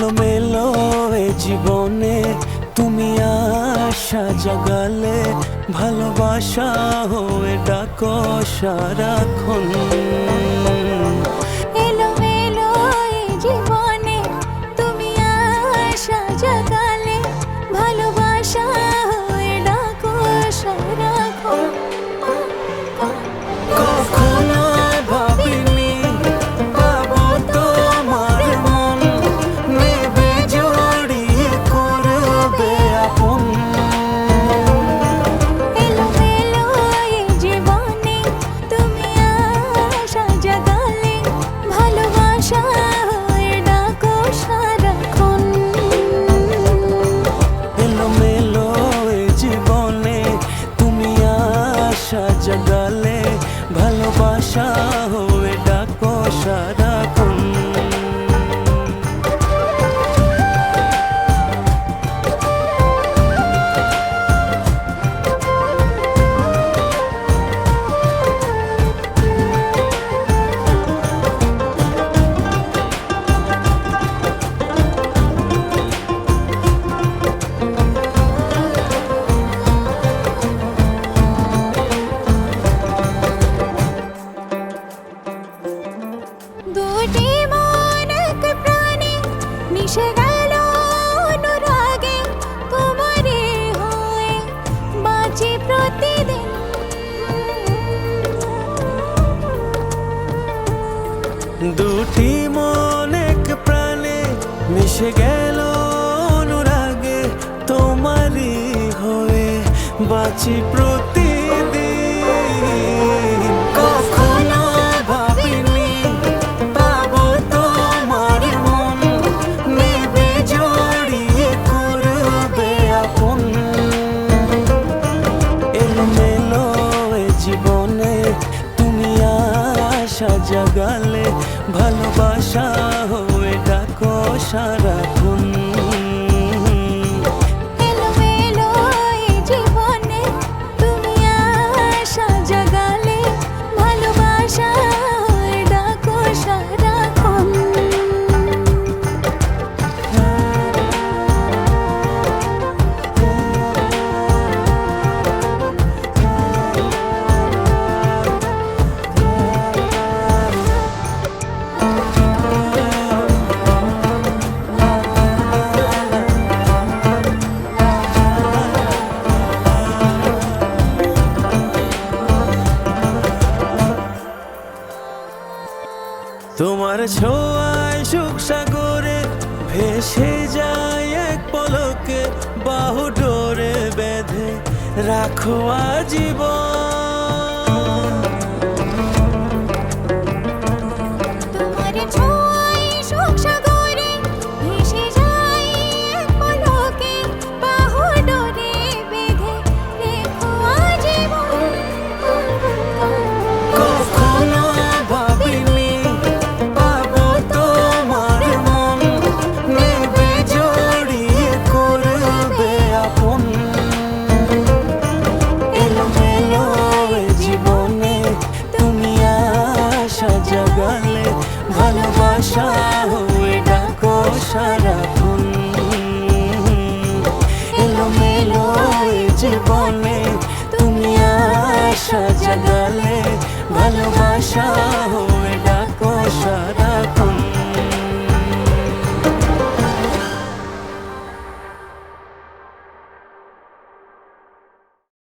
এলোমেলো এ জীবনে তুমি আশা জাগালে ভালোবাসা হয়ে ডাকো সারাক্ষণ। দুটি মন এক প্রাণে মিশে গেল অনুরাগে, তোমারই হয়ে বাঁচি প্রতিদিন। ভাবিনি জড়িয়ে করবে জীবনে আশা জাগালে ভালোবাসা হয়ে ডাকো সারাক্ষণ তোমার ছোঁয়ায় সুখ সাগরে ভেসে যায় এক পলকে বাহু ডোরে বেঁধে রাখো আজীবন।